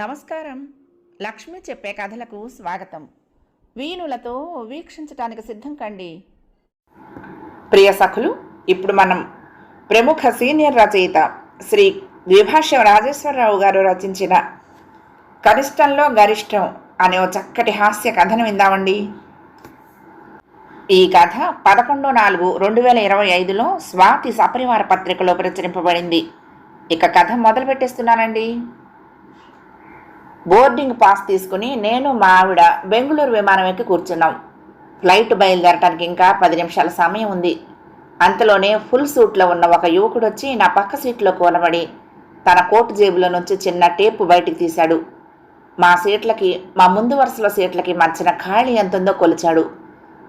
నమస్కారం. లక్ష్మి చెప్పే కథలకు స్వాగతం. వీణులతో వీక్షించటానికి సిద్ధం కండి. ప్రియ సఖులు ఇప్పుడు మనం ప్రముఖ సీనియర్ రచయిత శ్రీ ద్విభాష్యం రాజేశ్వరరావు గారు రచించిన కనిష్టంలో గరిష్టం అనే ఓ చక్కటి హాస్య కథను విందామండి. ఈ కథ పదకొండు నాలుగు రెండు వేల ఇరవై ఐదులో స్వాతి సపరివార పత్రికలో ప్రచురింపబడింది. ఇక కథ మొదలు పెట్టేస్తున్నానండి. బోర్డింగ్ పాస్ తీసుకుని నేను మా ఆవిడ బెంగళూరు విమానం ఎక్కి కూర్చున్నాం. ఫ్లైట్ బయలుదేరటానికి ఇంకా పది నిమిషాల సమయం ఉంది. అంతలోనే ఫుల్ సూట్లో ఉన్న ఒక యువకుడు వచ్చి నా పక్క సీట్లో కూలబడి తన కోటు జేబులో నుంచి చిన్న టేపు బయటికి తీశాడు. మా సీట్లకి మా ముందు వరుసలో సీట్లకి మధ్యన ఖాళీ ఎంతుందో కొలిచాడు.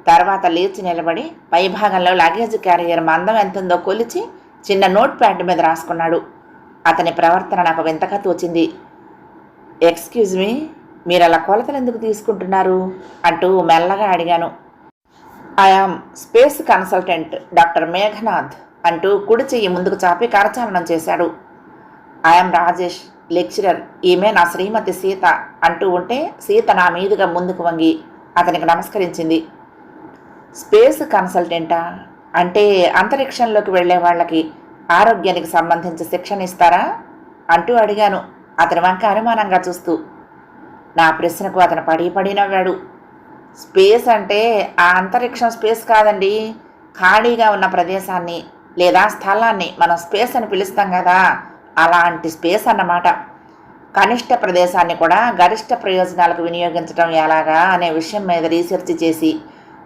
తర్వాత లేచి నిలబడి పైభాగంలో లగేజ్ క్యారియర్ మందం ఎంతుందో కొలిచి చిన్న నోట్ ప్యాడ్ మీద రాసుకున్నాడు. అతని ప్రవర్తన నాకు వింతగా తోచింది. ఎక్స్క్యూజ్ మీ మీరు అలా కొలతలు ఎందుకు తీసుకుంటున్నారు? అంటూ మెల్లగా అడిగాను. I am space consultant doctor Meghanath అంటూ కుడి చెయ్యి ముందుకు చాపి కరచాలనం చేశాడు. ఐఎమ్ రాజేష్ లెక్చరర్ ఈమె నా శ్రీమతి సీత అంటూ ఉంటే సీత నా మీదుగా ముందుకు వంగి అతనికి నమస్కరించింది. స్పేస్ కన్సల్టెంటా? అంటే అంతరిక్షంలోకి వెళ్ళే వాళ్ళకి ఆరోగ్యానికి సంబంధించి శిక్షణ ఇస్తారా? అంటూ అడిగాను. అతని వంక అనుమానంగా చూస్తూ. నా ప్రశ్నకు అతను పడి పడి నవ్వాడు. స్పేస్ అంటే ఆ అంతరిక్షం స్పేస్ కాదండి. ఖాళీగా ఉన్న ప్రదేశాన్ని లేదా స్థలాన్ని మనం స్పేస్ అని పిలుస్తాం కదా? అలాంటి స్పేస్ అన్నమాట. కనిష్ట ప్రదేశాన్ని కూడా గరిష్ట ప్రయోజనాలకు వినియోగించడం ఎలాగా అనే విషయం మీద రీసెర్చ్ చేసి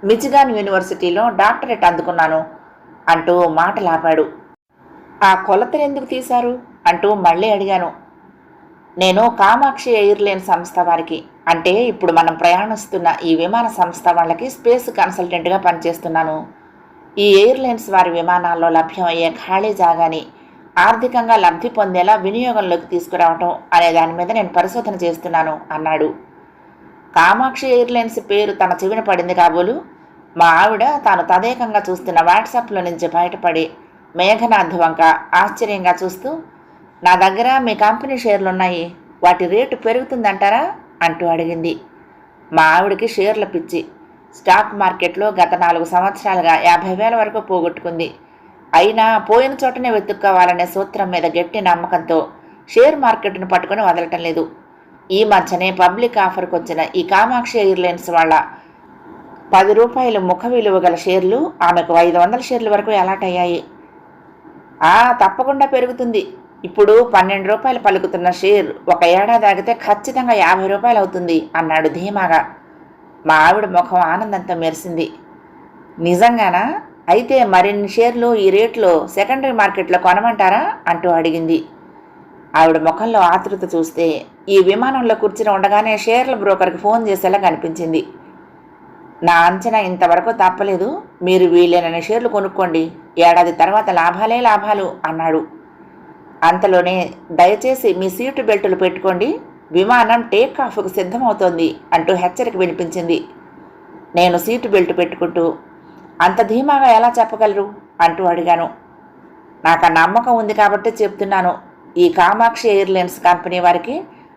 మిచిగాన్ యూనివర్సిటీలో డాక్టరేట్ అందుకున్నాను అంటూ మాటలాపాడు. ఆ కొలతలు ఎందుకు తీశారు? అంటూ మళ్ళీ అడిగాను. నేను కామాక్షి ఎయిర్లైన్ సంస్థ వారికి అంటే ఇప్పుడు మనం ప్రయాణిస్తున్న ఈ విమాన సంస్థ వాళ్ళకి స్పేస్ కన్సల్టెంట్గా పనిచేస్తున్నాను. ఈ ఎయిర్లైన్స్ వారి విమానాల్లో లభ్యమయ్యే ఖాళీ జాగాని ఆర్థికంగా లబ్ధి పొందేలా వినియోగంలోకి తీసుకురావటం అనే దాని మీద నేను పరిశోధన చేస్తున్నాను అన్నాడు. కామాక్షి ఎయిర్లైన్స్ పేరు తన చెవిన పడింది కాబోలు. మా ఆవిడ తాను తదేకంగా చూస్తున్న వాట్సాప్లో నుంచి బయటపడి మేఘనాథ్ వంక ఆశ్చర్యంగా చూస్తూ నా దగ్గర మీ కంపెనీ షేర్లు ఉన్నాయి వాటి రేటు పెరుగుతుందంటారా? అంటూ అడిగింది. మా ఆవిడకి షేర్ల పిచ్చి. స్టాక్ మార్కెట్లో గత నాలుగు సంవత్సరాలుగా యాభై వేల వరకు పోగొట్టుకుంది. అయినా పోయిన చోటనే వెతుక్కోవాలనే సూత్రం మీద గట్టి నమ్మకంతో షేర్ మార్కెట్ను పట్టుకొని వదలటం లేదు. ఈ మధ్యనే పబ్లిక్ ఆఫర్కి వచ్చిన ఈ కామాక్షి ఎయిర్లైన్స్ వాళ్ళ పది రూపాయలు ముఖ విలువ గల షేర్లు ఆమెకు ఐదు వందల షేర్ల వరకు అలాట్ అయ్యాయి. ఆ తప్పకుండా పెరుగుతుంది. ఇప్పుడు పన్నెండు రూపాయలు పలుకుతున్న షేర్ ఒక ఏడాది ఆగితే ఖచ్చితంగా యాభై రూపాయలు అవుతుంది అన్నాడు ధీమాగా. మా ఆవిడ ముఖం ఆనందంతో మెరిసింది. నిజంగానా? అయితే మరిన్ని షేర్లు ఈ రేట్లో సెకండరీ మార్కెట్లో కొనమంటారా? అంటూ అడిగింది. ఆవిడ ముఖంలో ఆతృత చూస్తే ఈ విమానంలో కూర్చుని ఉండగానే షేర్ల బ్రోకర్కి ఫోన్ చేసేలా కనిపించింది. నా అంచనా ఇంతవరకు తప్పలేదు. మీరు వీలైనన్ని షేర్లు కొనుక్కోండి. ఏడాది తర్వాత లాభాలే లాభాలు అన్నాడు. అంతలోనే దయచేసి మీ సీటు బెల్టులు పెట్టుకోండి. విమానం టేక్ ఆఫ్కు సిద్ధమవుతోంది అంటూ హెచ్చరిక వినిపించింది. నేను సీటు బెల్ట్ పెట్టుకుంటూ అంత ధీమాగా ఎలా చెప్పగలరు? అంటూ అడిగాను. నాకు ఆ నమ్మకం ఉంది కాబట్టి చెప్తున్నాను. ఈ కామాక్షి ఎయిర్లైన్స్ కంపెనీ వారికి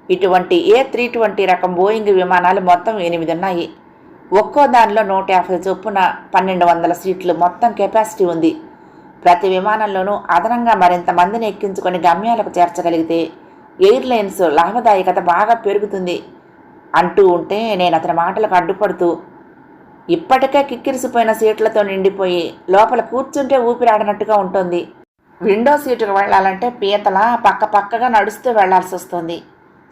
ఇటువంటి ఏ త్రీ ట్వంటీ రకం బోయింగ్ విమానాలు మొత్తం ఎనిమిది ఉన్నాయి. ఒక్కో దానిలో నూట యాభై చొప్పున పన్నెండు వందల సీట్లు మొత్తం కెపాసిటీ ఉంది. ప్రతి విమానంలోనూ అదనంగా మరింత మందిని ఎక్కించుకొని గమ్యాలకు చేర్చగలిగితే ఎయిర్లైన్స్ లాభదాయకత బాగా పెరుగుతుంది అంటూ ఉంటే నేను అతని మాటలకు అడ్డుపడుతూ ఇప్పటికే కిక్కిరిసిపోయిన సీట్లతో నిండిపోయి లోపల కూర్చుంటే ఊపిరాడనట్టుగా ఉంటుంది. విండో సీటుకు వెళ్ళాలంటే పీతలా పక్క పక్కగా నడుస్తూ వెళ్ళాల్సి వస్తుంది.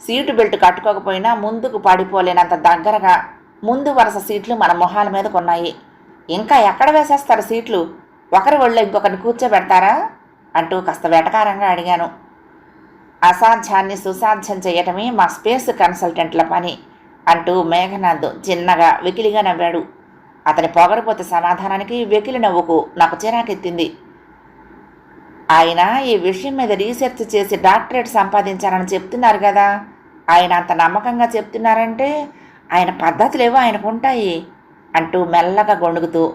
సీటు బెల్ట్ కట్టుకోకపోయినా ముందుకు పడిపోలేనంత దగ్గరగా ముందు వరుస సీట్లు మన మొహాల మీదకున్నాయి ఇంకా ఎక్కడ వేసేస్తారు సీట్లు? ఒకరి ఒళ్ళో ఇంకొకరిని కూర్చోబెడతారా? అంటూ కాస్త వెటకారంగా అడిగాను. అసాధ్యాన్ని సుసాధ్యం చేయటమే మా స్పేస్ కన్సల్టెంట్ల పని అంటూ మేఘనాథ్ చిన్నగా వెకిలిగా నవ్వాడు. అతని పొగరపోతే సమాధానానికి వెకిలి నవ్వుకు నాకు చిరాకెత్తింది. ఆయన ఈ విషయం మీద రీసెర్చ్ చేసి డాక్టరేట్ సంపాదించారని చెప్తున్నారు కదా. ఆయన అంత నమ్మకంగా చెప్తున్నారంటే ఆయన పద్ధతులేవో ఆయనకు ఉంటాయి అంటూ మెల్లగా గొణుగుతూ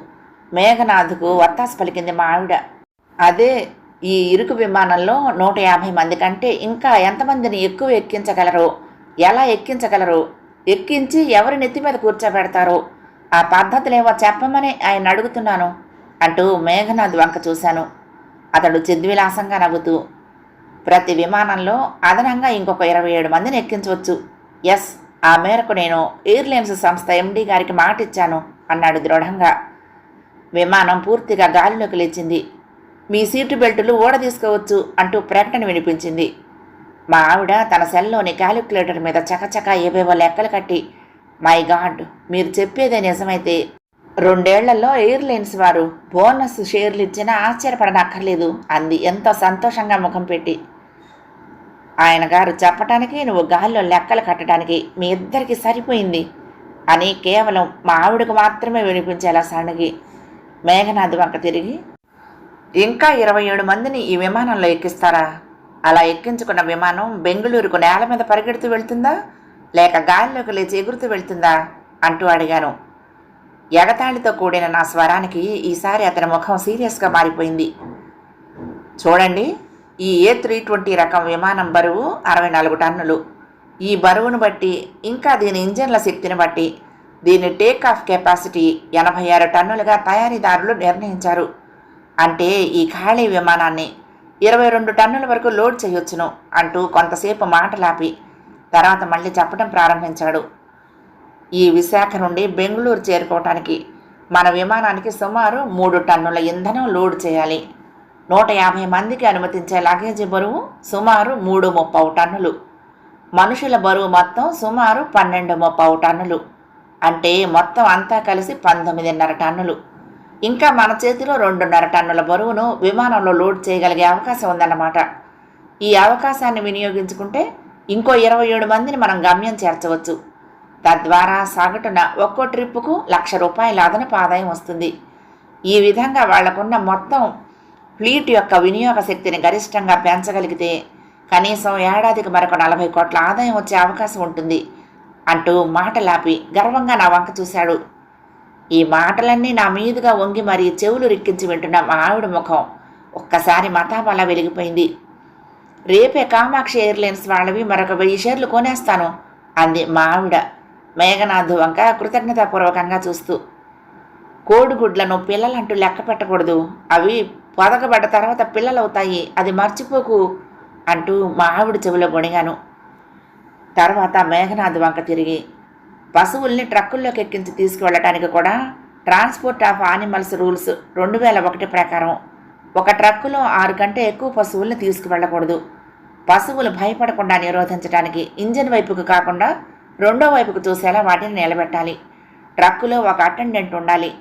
మేఘనాథ్కు వత్తాసు పలికింది మా ఆవిడ. అదే ఈ ఇరుకు విమానంలో నూట యాభై మంది కంటే ఇంకా ఎంతమందిని ఎక్కువ ఎక్కించగలరు? ఎలా ఎక్కించగలరు? ఎక్కించి ఎవరి నెత్తి మీద కూర్చోబెడతారో? ఆ పద్ధతులేవో చెప్పమని ఆయన అడుగుతున్నాను అంటూ మేఘనాథ్ వంక చూశాను. అతడు చిద్విలాసంగా నవ్వుతూ ప్రతి విమానంలో అదనంగా ఇంకొక ఇరవై ఏడు మందిని ఎక్కించవచ్చు. ఎస్ ఆ మేరకు నేను ఎయిర్లైన్స్ సంస్థ ఎండీ గారికి మాట ఇచ్చాను అన్నాడు దృఢంగా. విమానం పూర్తిగా గాలిలోకి లేచింది. మీ సీటు బెల్టులు ఊడ తీసుకోవచ్చు అంటూ ప్రకటన వినిపించింది. మా ఆవిడ తన సెల్లోని క్యాలిక్యులేటర్ మీద చకచక ఏవేవో లెక్కలు కట్టి మై గాడ్ మీరు చెప్పేదే నిజమైతే రెండేళ్ళలో ఎయిర్లైన్స్ వారు బోనస్ షేర్లు ఇచ్చినా ఆశ్చర్యపడనక్కర్లేదు అంది ఎంతో సంతోషంగా ముఖం పెట్టి. ఆయన గారు చెప్పటానికి నువ్వు గాల్లో లెక్కలు కట్టడానికి మీ ఇద్దరికి సరిపోయింది అని కేవలం మా ఆవిడకు మాత్రమే వినిపించేలా సన్నగి మేఘనాథ్ వంక తిరిగి ఇంకా ఇరవై ఏడు మందిని ఈ విమానంలో ఎక్కిస్తారా? అలా ఎక్కించుకున్న విమానం బెంగళూరుకు నేల మీద పరిగెడుతూ వెళ్తుందా? లేక గాలిలోకి లేచి ఎగురుతూ వెళ్తుందా? అంటూ అడిగాను. ఎగతాళితో కూడిన నా స్వరానికి ఈసారి అతని ముఖం సీరియస్గా మారిపోయింది. చూడండి ఈ ఏ త్రీ ట్వంటీ రకం విమానం బరువు అరవై నాలుగు టన్నులు. ఈ బరువును బట్టి ఇంకా దీని ఇంజన్ల శక్తిని బట్టి దీని టేక్ ఆఫ్ కెపాసిటీ ఎనభై ఆరు టన్నులుగా తయారీదారులు నిర్ణయించారు. అంటే ఈ ఖాళీ విమానాన్ని ఇరవై రెండు టన్నుల వరకు లోడ్ చేయొచ్చును అంటూ కొంతసేపు మాటలాపి తర్వాత మళ్ళీ చెప్పడం ప్రారంభించాడు. ఈ విశాఖ నుండి బెంగళూరు చేరుకోవటానికి మన విమానానికి సుమారు మూడు టన్నుల ఇంధనం లోడ్ చేయాలి. నూట యాభై మందికి అనుమతించే లగేజీ బరువు సుమారు మూడు ముప్పవు టన్నులు. మనుషుల బరువు మొత్తం సుమారు పన్నెండు ముప్పవు టన్నులు. అంటే మొత్తం అంతా కలిసి పంతొమ్మిదిన్నర టన్నులు. ఇంకా మన చేతిలో రెండున్నర టన్నుల బరువును విమానంలో లోడ్ చేయగలిగే అవకాశం ఉందన్నమాట. ఈ అవకాశాన్ని వినియోగించుకుంటే ఇంకో ఇరవై ఏడు మందిని మనం గమ్యం చేర్చవచ్చు. తద్వారా సగటున ఒక్కో ట్రిప్పుకు లక్ష రూపాయల అదనపు ఆదాయం వస్తుంది. ఈ విధంగా వాళ్ళకున్న మొత్తం ఫ్లీట్ యొక్క వినియోగ శక్తిని గరిష్టంగా పెంచగలిగితే కనీసం ఏడాదికి మరొక నలభై కోట్ల ఆదాయం వచ్చే అవకాశం ఉంటుంది అంటూ మాటలాపి గర్వంగా నా వంక చూశాడు. ఈ మాటలన్నీ నా మీదుగా వంగి మరీ చెవులు రిక్కించి వింటున్న మా ఆవిడ ముఖం ఒక్కసారి మతాబలా వెలిగిపోయింది. రేపే కామాక్షి ఎయిర్లైన్స్ వాళ్ళవి మరొక వెయ్యి షేర్లు కొనేస్తాను అంది మా ఆవిడ. మేఘనాథు వంక కృతజ్ఞతాపూర్వకంగా చూస్తూ కోడిగుడ్లను పిల్లలంటూ లెక్క పెట్టకూడదు. అవి పొదగబడ్డ తర్వాత పిల్లలవుతాయి. అది మర్చిపోకు అంటూ మా ఆవిడ చెవిలో గొణిగాను తర్వాత మేఘనాథ్ వంక తిరిగి పశువుల్ని ట్రక్కుల్లోకి ఎక్కించి తీసుకువెళ్ళటానికి కూడా ట్రాన్స్పోర్ట్ ఆఫ్ ఆనిమల్స్ రూల్స్ రెండు వేల ఒకటి ప్రకారం ఒక ట్రక్కులో ఆరు కంటే ఎక్కువ పశువుల్ని తీసుకువెళ్ళకూడదు. పశువులు భయపడకుండా నిరోధించడానికి ఇంజిన్ వైపుకు కాకుండా రెండో వైపుకు చూసేలా వాటిని నిలబెట్టాలి. ట్రక్కులో ఒక అటెండెంట్ ఉండాలి.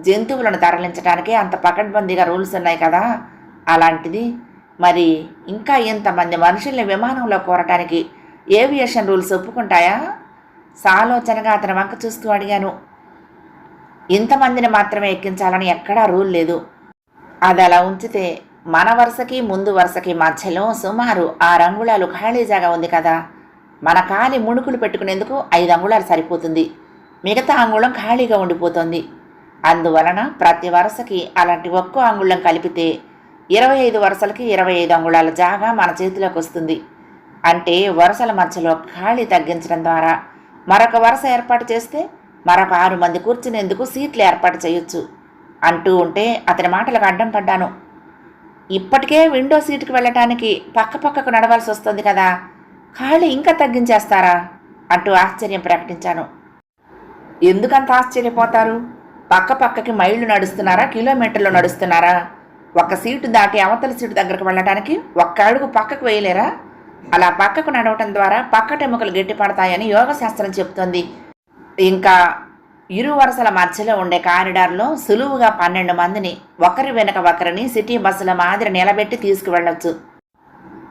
జంతువులను తరలించడానికి అంత పకడ్బందీగా రూల్స్ ఉన్నాయి కదా? అలాంటిది. మరి ఇంకా ఇంతమంది మనుషుల్ని విమానంలో కోరటానికి ఏవియేషన్ రూల్స్ ఒప్పుకుంటాయా? సాలోచనగా అతని వంక చూస్తూ అడిగాను. ఇంతమందిని మాత్రమే ఎక్కించాలని ఎక్కడా రూల్ లేదు. అది అలా ఉంచితే మన వరుసకి ముందు వరుసకి మధ్యలో సుమారు ఆ రంగుళాలు ఖాళీ జాగా ఉంది కదా? మన కాలి ముణుకులు పెట్టుకునేందుకు ఐదు అంగుళాలు సరిపోతుంది. మిగతా అంగుళం ఖాళీగా ఉండిపోతుంది. అందువలన ప్రతి వరుసకి అలాంటి ఒక్కో అంగుళం కలిపితే ఇరవై ఐదు వరుసలకి ఇరవై ఐదు అంగుళాల జాగా మన చేతిలోకి వస్తుంది. అంటే వరుసల మధ్యలో ఖాళీ తగ్గించడం ద్వారా మరొక వరుస ఏర్పాటు చేస్తే మరొక ఆరు మంది కూర్చునేందుకు సీట్లు ఏర్పాటు చేయొచ్చు అంటూ ఉంటే అతని మాటలకు అడ్డం పడ్డాను. ఇప్పటికే విండో సీటుకు వెళ్ళటానికి పక్క పక్కకు నడవాల్సి వస్తుంది కదా. ఖాళీ ఇంకా తగ్గించేస్తారా? అంటూ ఆశ్చర్యం ప్రకటించాను. ఎందుకంత ఆశ్చర్యపోతారు? పక్క పక్కకి మైళ్ళు నడుస్తున్నారా? కిలోమీటర్లు నడుస్తున్నారా? ఒక సీటు దాటి అవతల సీటు దగ్గరకు వెళ్ళడానికి ఒక్క అడుగు పక్కకు వేయలేరా? అలా పక్కకు నడవటం ద్వారా పక్కటెముకలు గట్టిపడతాయని యోగశాస్త్రం చెప్తోంది. ఇంకా ఇరు వరుసల మధ్యలో ఉండే కారిడార్లో సులువుగా పన్నెండు మందిని ఒకరి వెనక ఒకరిని సిటీ బస్సుల మాదిరి నిలబెట్టి తీసుకువెళ్ళొచ్చు.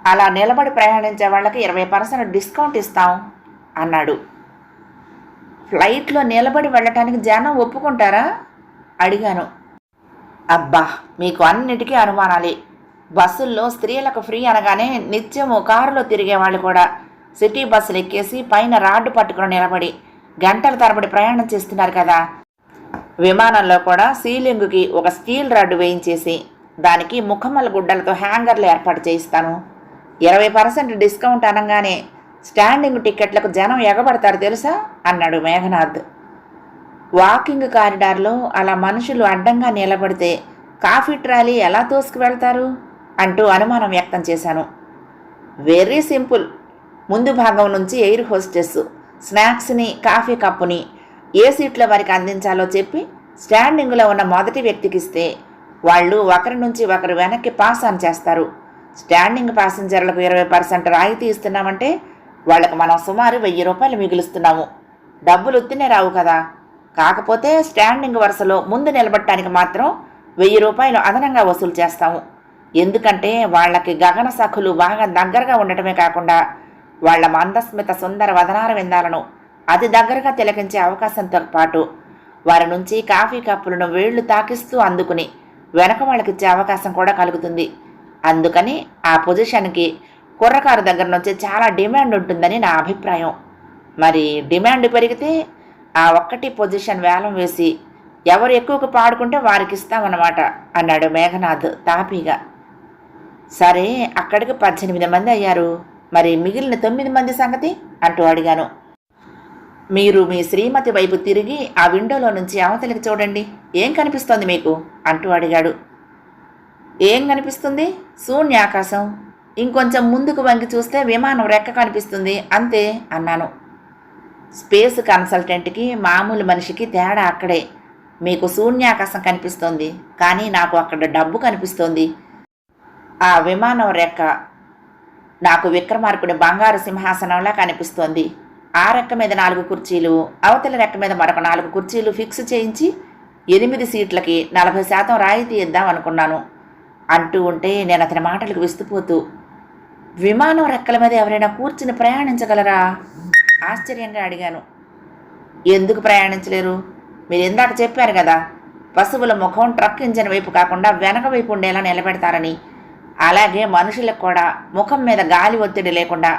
అలా నిలబడి ప్రయాణించే వాళ్ళకి ఇరవై పర్సెంట్ డిస్కౌంట్ ఇస్తాం అన్నాడు. ఫ్లైట్లో నిలబడి వెళ్ళటానికి జనం ఒప్పుకుంటారా? అడిగాను. అబ్బా మీకు అన్నిటికీ అనుమానాలే. బస్సుల్లో స్త్రీలకు ఫ్రీ అనగానే నిత్యము కారులో తిరిగే వాళ్ళు కూడా సిటీ బస్సులు ఎక్కేసి పైన రాడ్డు పట్టుకుని నిలబడి గంటల తరబడి ప్రయాణం చేస్తున్నారు కదా. విమానంలో కూడా సీలింగ్కి ఒక స్టీల్ రాడ్డు వేయించేసి దానికి ముఖమల గుడ్డలతో హ్యాంగర్లు ఏర్పాటు చేయిస్తాను. ఇరవై పర్సెంట్ డిస్కౌంట్ అనగానే స్టాండింగ్ టికెట్లకు జనం ఎగబడతారు తెలుసా? అన్నాడు మేఘనాథ్. వాకింగ్ కారిడార్లో అలా మనుషులు అడ్డంగా నిలబడితే కాఫీ ట్రాలీ ఎలా తోసుకు వెళ్తారు అంటూ అనుమానం వ్యక్తం చేశాను. Very simple. ముందు భాగం నుంచి ఎయిర్ హోస్టెస్ స్నాక్స్ని కాఫీ కప్పుని ఏ సీట్లో వారికి అందించాలో చెప్పి స్టాండింగ్లో ఉన్న మొదటి వ్యక్తికి ఇస్తే వాళ్ళు ఒకరి నుంచి ఒకరు వెనక్కి పాస్ ఆన్ చేస్తారు. స్టాండింగ్ ప్యాసింజర్లకు ఇరవై పర్సెంట్ రాయితీ ఇస్తున్నామంటే వాళ్ళకి మనం సుమారు వెయ్యి రూపాయలు మిగులుస్తున్నాము. డబ్బులు ఉత్తినే రావు కదా. కాకపోతే స్టాండింగ్ వరుసలో ముందు నిలబడటానికి మాత్రం వెయ్యి రూపాయలు అదనంగా వసూలు చేస్తాము. ఎందుకంటే వాళ్ళకి గగన సఖులు బాగా దగ్గరగా ఉండటమే కాకుండా వాళ్ళ మందస్మిత సుందర వదనార విందాలను అతి దగ్గరగా తిలకించే అవకాశంతో పాటు వారి నుంచి కాఫీ కప్పులను వేళ్ళు తాకిస్తూ అందుకుని వెనక వాళ్ళకిచ్చే అవకాశం కూడా కలుగుతుంది. అందుకని ఆ పొజిషన్కి కుర్రకారు దగ్గర నుంచి చాలా డిమాండ్ ఉంటుందని నా అభిప్రాయం. మరి డిమాండ్ పెరిగితే ఆ ఒక్కటి పొజిషన్ వేలం వేసి ఎవరు ఎక్కువగా పాడుకుంటే వారికి ఇస్తామన్నమాట అన్నాడు మేఘనాథ్ తాపీగా. సరే అక్కడికి పద్దెనిమిది మంది అయ్యారు. మరి మిగిలిన తొమ్మిది మంది సంగతి అంటూ అడిగాను. మీరు మీ శ్రీమతి వైపు తిరిగి ఆ విండోలో నుంచి అవతలికి చూడండి. ఏం కనిపిస్తోంది మీకు? అంటూ అడిగాడు. ఏం కనిపిస్తుంది? శూన్యాకాశం. ఇంకొంచెం ముందుకు వంగి చూస్తే విమానం రెక్క కనిపిస్తుంది. అంతే అన్నాను. స్పేస్ కన్సల్టెంట్కి మామూలు మనిషికి తేడా అక్కడే. మీకు శూన్యాకాశం కనిపిస్తోంది. కానీ నాకు అక్కడ డబ్బు కనిపిస్తోంది. ఆ విమానం రెక్క. నాకు విక్రమార్కుడి బంగారు సింహాసనంలా కనిపిస్తోంది. ఆ రెక్క మీద నాలుగు కుర్చీలు అవతల రెక్క మీద మరొక నాలుగు కుర్చీలు ఫిక్స్ చేయించి ఎనిమిది సీట్లకి నలభై శాతం రాయితీ ఇద్దాం అనుకున్నాను. అంటూ ఉంటే నేను అతని మాటలకు విస్తుపోతూ విమానం రెక్కల మీద ఎవరైనా కూర్చుని ప్రయాణించగలరా? ఆశ్చర్యంగా అడిగాను. ఎందుకు ప్రయాణించలేరు? మీరు ఇందాక చెప్పారు కదా పశువుల ముఖం ట్రక్ ఇంజన్ వైపు కాకుండా వెనక వైపు ఉండేలా నిలబెడతారని. అలాగే మనుషులకు కూడా ముఖం మీద గాలి ఒత్తిడి లేకుండా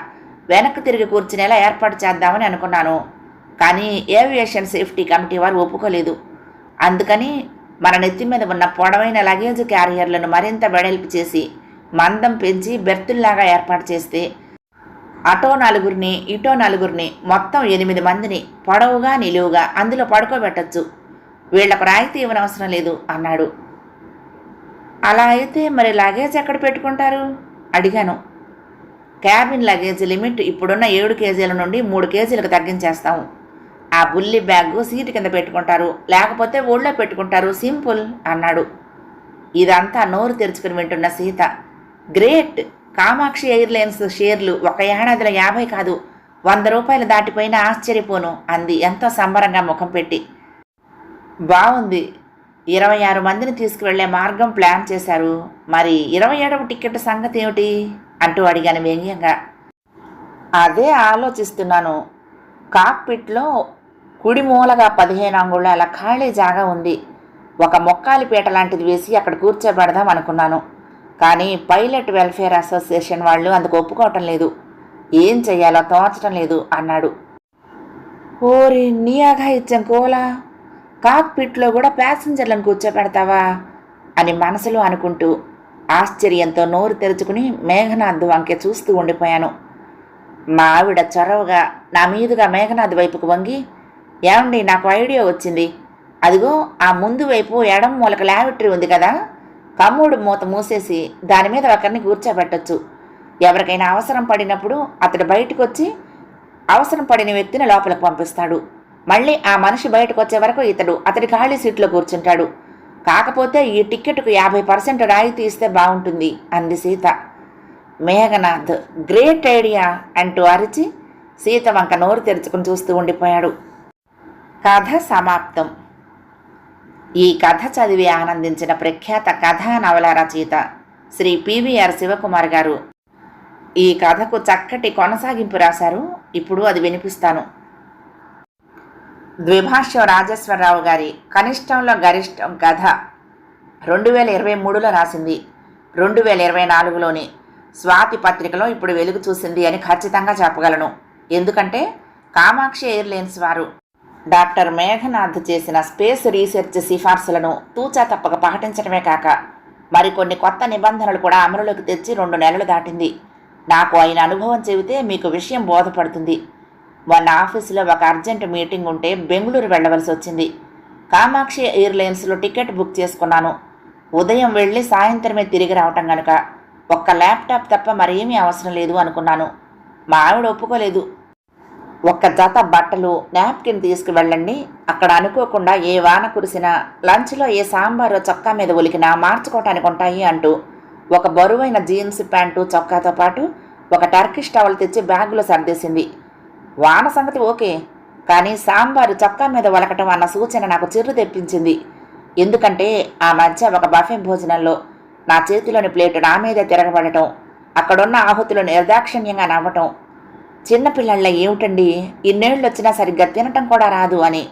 వెనక్కి తిరిగి కూర్చునేలా ఏర్పాటు చేద్దామని అనుకున్నాను. కానీ ఏవియేషన్ సేఫ్టీ కమిటీ వారు ఒప్పుకోలేదు. అందుకని మన నెత్తి మీద ఉన్న పొడవైన లగేజ్ క్యారియర్లను మరింత వెడల్పు చేసి మందం పెంచి బెర్తుల్లాగా ఏర్పాటు చేస్తే అటో నలుగురిని ఇటో నలుగురిని మొత్తం ఎనిమిది మందిని పొడవుగా నిలువుగా అందులో పడుకోబెట్టచ్చు. వీళ్ళకు రాయితీ ఇవ్వనవసరం లేదు అన్నాడు. అలా అయితే మరి లగేజ్ ఎక్కడ పెట్టుకుంటారు? అడిగాను. క్యాబిన్ లగేజ్ లిమిట్ ఇప్పుడున్న ఏడు కేజీల నుండి మూడు కేజీలకు తగ్గించేస్తాము ఆ బుల్లి బ్యాగ్ సీటు కింద పెట్టుకుంటారు. లేకపోతే ఊళ్ళో పెట్టుకుంటారు. సింపుల్ అన్నాడు. ఇదంతా నోరు తెరుచుకుని వింటున్న సీత. గ్రేట్! కామాక్షి ఎయిర్లైన్స్ షేర్లు ఒక ఏడాదిలో యాభై కాదు. వంద రూపాయలు దాటిపోయిన ఆశ్చర్యపోను అంది ఎంతో సంబరంగా ముఖం పెట్టి. బాగుంది ఇరవై ఆరు మందిని తీసుకువెళ్ళే మార్గం ప్లాన్ చేశారు. మరి ఇరవై ఏడవ టికెట్ సంగతి ఏమిటి? అంటూ అడిగాను వ్యంగ్యంగా. అదే ఆలోచిస్తున్నాను. కాక్పిట్లో కుడి మూలగా పదిహేను అంగుళాల ఖాళీ జాగా ఉంది. ఒక మొక్కాలి పీట లాంటిది వేసి అక్కడ కూర్చోబెడదాం అనుకున్నాను. కానీ పైలట్ వెల్ఫేర్ అసోసియేషన్ వాళ్ళు అందుకు ఒప్పుకోవటం లేదు. ఏం చెయ్యాలో తోచటం లేదు అన్నాడు. ఓరి నీయాగా ఇచ్చాం కోలా? కాక్పిట్లో కూడా ప్యాసింజర్లను కూర్చోబెడతావా? అని మనసులో అనుకుంటూ ఆశ్చర్యంతో నోరు తెరుచుకుని మేఘనాథ్ వంకే చూస్తూ ఉండిపోయాను. మా ఆవిడ చొరవగా నా మీదుగా మేఘనాథ్ వైపుకు వంగి ఏమండి నాకు ఐడియా వచ్చింది. అదిగో ఆ ముందు వైపు ఎడం మూలక లాబిటరీ ఉంది కదా? కమ్ముడు మూత మూసేసి దాని మీద ఒకరిని కూర్చోబెట్టచ్చు. ఎవరికైనా అవసరం పడినప్పుడు అతడు బయటకు వచ్చి అవసరం పడిన వ్యక్తిని లోపలికి పంపిస్తాడు. మళ్ళీ ఆ మనిషి బయటకు వచ్చే వరకు ఇతడు అతడి ఖాళీ సీట్లో కూర్చుంటాడు. కాకపోతే ఈ టిక్కెట్కు యాభై పర్సెంట్ రాయితీ ఇస్తే బాగుంటుంది అంది సీత. మేఘనాథ్ గ్రేట్ ఐడియా అంటూ అరిచి సీత వంక నోరు తెరుచుకుని చూస్తూ ఉండిపోయాడు. కథ సమాప్తం. ఈ కథ చదివి ఆనందించిన ప్రఖ్యాత కథా నవల రచయిత శ్రీ పివిఆర్ శివకుమార్ గారు. ఈ కథకు చక్కటి కొనసాగింపు రాశారు. ఇప్పుడు అది వినిపిస్తాను. ద్విభాష్యం రాజేశ్వరరావు గారి కనిష్టంలో గరిష్టం కథ రెండు వేల ఇరవై మూడులో రాసింది. రెండు వేల ఇరవై నాలుగులోని స్వాతి పత్రికలో ఇప్పుడు వెలుగు చూసింది అని ఖచ్చితంగా చెప్పగలను. ఎందుకంటే కామాక్షి ఎయిర్లైన్స్ వారు డాక్టర్ మేఘనాథ్ చేసిన స్పేస్ రీసెర్చ్ సిఫార్సులను తూచా తప్పక పాటించడమే కాక మరికొన్ని కొత్త నిబంధనలు కూడా అమలులోకి తెచ్చి రెండు నెలలు దాటింది. నాకు ఆయన అనుభవం చెబితే మీకు విషయం బోధపడుతుంది. మొన్న ఆఫీసులో ఒక అర్జెంట్ మీటింగ్ ఉంటే బెంగళూరు వెళ్ళవలసి వచ్చింది. కామాక్షి ఎయిర్లైన్స్లో టికెట్ బుక్ చేసుకున్నాను. ఉదయం వెళ్ళి సాయంత్రమే తిరిగి రావటం గనుక ఒక్క ల్యాప్టాప్ తప్ప మరేమీ అవసరం లేదు అనుకున్నాను. మా ఆవిడ ఒప్పుకోలేదు. ఒక్క జత బట్టలు నాప్కిన్ తీసుకువెళ్ళండి. అక్కడ అనుకోకుండా ఏ వాన కురిసినా లంచ్లో ఏ సాంబారో చొక్కా మీద ఒలికినా మార్చుకోవటానికి ఉంటాయి అంటూ ఒక బరువైన జీన్స్ ప్యాంటు చొక్కాతో పాటు ఒక టర్కిష్ టవల్ తెచ్చి బ్యాగులో సర్దేసింది. వాన సంగతి ఓకే కానీ సాంబారు చొక్కా మీద ఒలకటం అన్న సూచన నాకు చిర్రు తెప్పించింది. ఎందుకంటే ఆ మధ్య ఒక బఫే భోజనంలో నా చేతిలోని ప్లేటు నా మీదే తిరగబడటం అక్కడున్న ఆహుతులు నిర్దాక్షిణ్యంగా నవ్వటం చిన్నపిల్లళ్ళ ఏమిటండి? ఇన్నేళ్ళు వచ్చినా సరిగ్గా తినటం కూడా రాదు అని.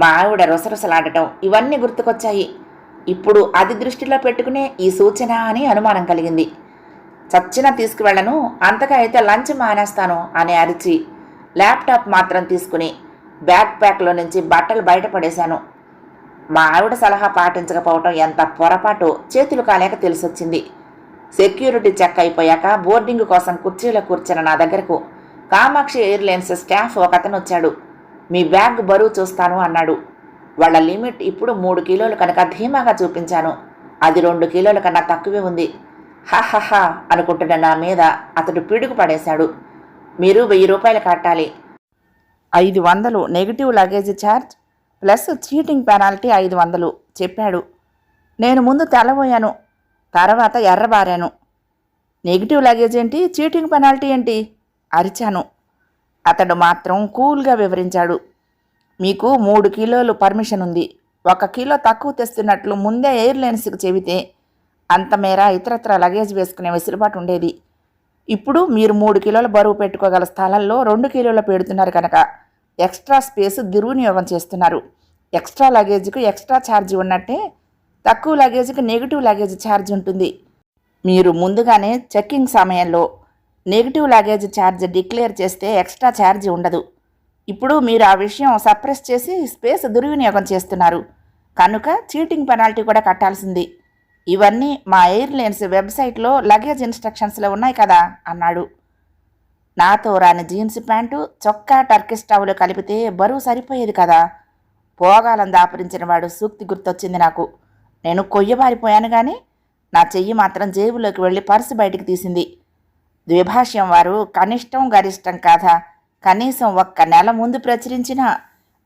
మా ఆవిడ రుసరుసలాడటం ఇవన్నీ గుర్తుకొచ్చాయి. ఇప్పుడు అది దృష్టిలో పెట్టుకునే ఈ సూచన అని అనుమానం కలిగింది. చచ్చినా తీసుకువెళ్ళను అంతగా అయితే లంచ్ మానేస్తాను అని అరిచి ల్యాప్టాప్ మాత్రం తీసుకుని బ్యాక్ ప్యాక్లో నుంచి బట్టలు బయటపడేశాను మా ఆవిడ సలహా పాటించకపోవటం ఎంత పొరపాటు చేతులు కాలేక తెలిసొచ్చింది. సెక్యూరిటీ చెక్ అయిపోయాక బోర్డింగ్ కోసం కుర్చీలో కూర్చున్న నా దగ్గరకు కామాక్షి ఎయిర్లైన్స్ స్టాఫ్ ఒక అతను వచ్చాడు మీ బ్యాగ్ బరువు చూస్తాను అన్నాడు. వాళ్ళ లిమిట్ ఇప్పుడు మూడు కిలోలు కనుక ధీమాగా చూపించాను. అది రెండు కిలోల కన్నా తక్కువే ఉంది. హహహ అనుకుంటున్న నా మీద అతడు పిడుగు పడేశాడు. మీరు వెయ్యి రూపాయలు కట్టాలి. ఐదు వందలు negative luggage charge plus cheating penalty ఐదు వందలు చెప్పాడు. నేను ముందు తెల్లబోయాను తర్వాత ఎర్రబారాను. నెగిటివ్ లగేజ్ ఏంటి? చీటింగ్ పెనాల్టీ ఏంటి? అరిచాను. అతడు మాత్రం కూల్గా వివరించాడు. మీకు మూడు కిలోలు పర్మిషన్ ఉంది. ఒక కిలో తక్కువ తెస్తున్నట్లు ముందే ఎయిర్లైన్స్కి చెబితే అంత మేర ఇతరత్ర లగేజ్ వేసుకునే వెసులుబాటు ఉండేది. ఇప్పుడు మీరు మూడు కిలోల బరువు పెట్టుకోగల స్థలంలో రెండు కిలోలు పెడుతున్నారు కనుక ఎక్స్ట్రా స్పేస్ దుర్వినియోగం చేస్తున్నారు. ఎక్స్ట్రా లగేజ్కు ఎక్స్ట్రా ఛార్జ్ ఉన్నట్టే తక్కువ లగేజ్కి నెగిటివ్ లగేజ్ ఛార్జ్ ఉంటుంది. మీరు ముందుగానే చెక్కింగ్ సమయంలో నెగిటివ్ లగేజ్ ఛార్జ్ డిక్లేర్ చేస్తే ఎక్స్ట్రా ఛార్జ్ ఉండదు. ఇప్పుడు మీరు ఆ విషయం సప్రెస్ చేసి స్పేస్ దుర్వినియోగం చేస్తున్నారు. కనుక చీటింగ్ పెనాల్టీ కూడా కట్టాల్సింది. ఇవన్నీ మా ఎయిర్లైన్స్ వెబ్సైట్లో లగేజ్ ఇన్స్ట్రక్షన్స్లో ఉన్నాయి కదా అన్నాడు. నాతో రాని జీన్స్ ప్యాంటు చొక్కా టర్కిష్ టవలు కలిపితే బరువు సరిపోయేది కదా. పోగాలం దాపరించిన వాడు సూక్తి గుర్తొచ్చింది నాకు. నేను కొయ్యబారిపోయాను కానీ నా చెయ్యి మాత్రం జేబులోకి వెళ్ళి పర్సు బయటికి తీసింది. ద్విభాష్యం వారు కనిష్టం గరిష్టం కాదా? కనీసం ఒక్క నెల ముందు ప్రచురించిన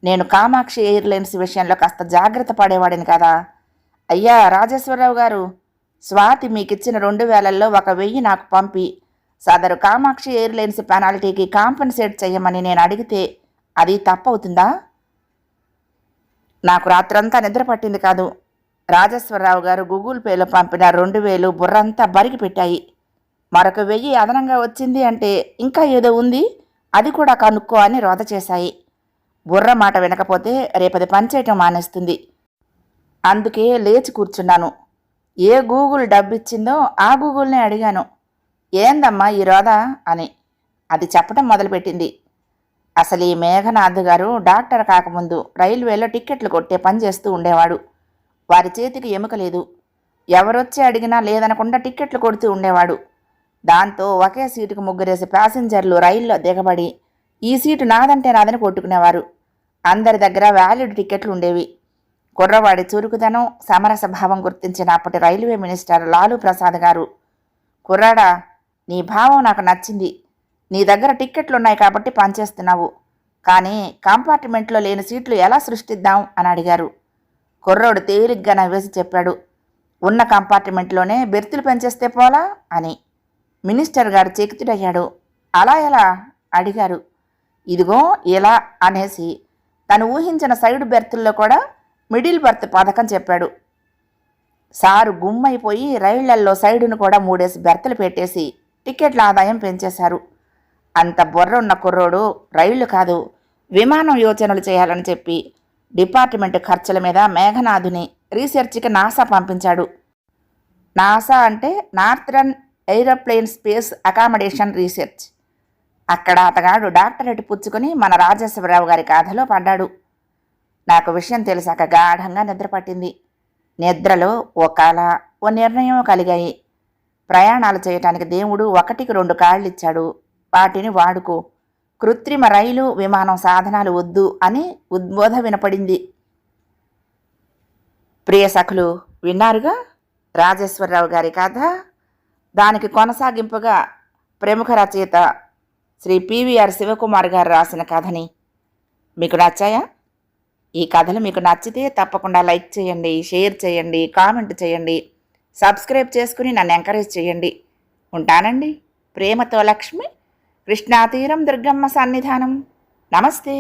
నేను కామాక్షి ఎయిర్లైన్స్ విషయంలో కాస్త జాగ్రత్త పడేవాడిని కదా? అయ్యా రాజేశ్వరరావు గారు స్వాతి మీకిచ్చిన రెండు వేలల్లో ఒక వెయ్యి నాకు పంపి సదరు కామాక్షి ఎయిర్లైన్స్ పెనాల్టీకి కాంపెన్సేట్ చేయమని నేను అడిగితే అది తప్పవుతుందా? నాకు రాత్రంతా నిద్ర పట్టింది కాదు. రాజేశ్వరరావు గారు గూగుల్ పేలో పంపిన రెండు వేలు బుర్రంతా బరిగి పెట్టాయి. మరొక వెయ్యి అదనంగా వచ్చింది అంటే ఇంకా ఏదో ఉంది. అది కూడా కనుక్కో అని రోత చేశాయి. బుర్ర మాట వినకపోతే రేపది పనిచేయటం మానేస్తుంది. అందుకే లేచి కూర్చున్నాను. ఏ గూగుల్ డబ్బిచ్చిందో ఆ గూగుల్నే అడిగాను. ఏందమ్మా ఈ రోద అని. అది చెప్పడం మొదలుపెట్టింది. అసలు ఈ మేఘనాథ్ గారు డాక్టర్ కాకముందు రైల్వేలో టిక్కెట్లు కొట్టే పని చేస్తూ ఉండేవాడు. వారి చేతికి ఎముక లేదు. ఎవరొచ్చి అడిగినా లేదనకుండా టిక్కెట్లు కొడుతూ ఉండేవాడు. దాంతో ఒకే సీటుకు ముగ్గురేసి ప్యాసింజర్లు రైల్లో దిగబడి ఈ సీటు నాదంటే నాదని కొట్టుకునేవారు. అందరి దగ్గర వ్యాలిడ్ టిక్కెట్లు ఉండేవి. కుర్రవాడి చురుకుదనం సమరస భావం గుర్తించిన అప్పటి రైల్వే మినిస్టర్ లాలూ ప్రసాద్ గారు కుర్రాడా నీ భావం నాకు నచ్చింది. నీ దగ్గర టిక్కెట్లు ఉన్నాయి కాబట్టి పనిచేస్తున్నావు. కానీ కంపార్ట్మెంట్లో లేని సీట్లు ఎలా సృష్టిద్దాం? అని అడిగారు. కుర్రోడు తేలిగ్గా నవ్వేసి చెప్పాడు. ఉన్న కంపార్ట్మెంట్లోనే బెర్తులు పెంచేస్తే పోలా? అని. మినిస్టర్ గారు చేకితుడయ్యాడు అలా ఎలా? అడిగారు. ఇదిగో ఎలా అనేసి తను ఊహించిన సైడ్ బెర్తుల్లో కూడా మిడిల్ బెర్త్ పథకం చెప్పాడు. సారు గుమ్మైపోయి రైళ్ళల్లో సైడును కూడా మూడేసి బెర్తలు పెట్టేసి టికెట్ల ఆదాయం పెంచేశారు. అంత బుర్ర ఉన్న కుర్రోడు రైళ్ళు కాదు విమానం యోచనలు చేయాలని చెప్పి డిపార్ట్మెంట్ ఖర్చుల మీద మేఘనాథుని రీసెర్చ్కి నాసా పంపించాడు. నాసా అంటే northern aeroplane space accommodation research. అక్కడ అతగాడు డాక్టరేట్ పుచ్చుకొని మన రాజేశ్వరరావు గారి గాథలో పడ్డాడు. నాకు విషయం తెలిసాక గాఢంగా నిద్ర పట్టింది. నిద్రలో ఓ కళ ఓ నిర్ణయం కలిగాయి. ప్రయాణాలు చేయటానికి దేవుడు ఒకటికి రెండు కాళ్ళు ఇచ్చాడు వాటిని వాడుకో. కృత్రిమ రైలు విమానం సాధనాలు వద్దు అని ఉద్బోధ వినపడింది. ప్రియ సఖులు విన్నారుగా? రాజేశ్వరరావు గారి కథ దానికి కొనసాగింపుగా ప్రముఖ రచయిత శ్రీ పివిఆర్ శివకుమార్ గారు రాసిన కథని మీకు నచ్చాయా? ఈ కథలు మీకు నచ్చితే తప్పకుండా లైక్ చేయండి షేర్ చేయండి కామెంట్ చేయండి సబ్స్క్రైబ్ చేసుకుని నన్ను ఎంకరేజ్ చేయండి. ఉంటానండి. ప్రేమతో లక్ష్మి కృష్ణాతీరం దుర్గమ్మ సన్నిధానం. నమస్తే.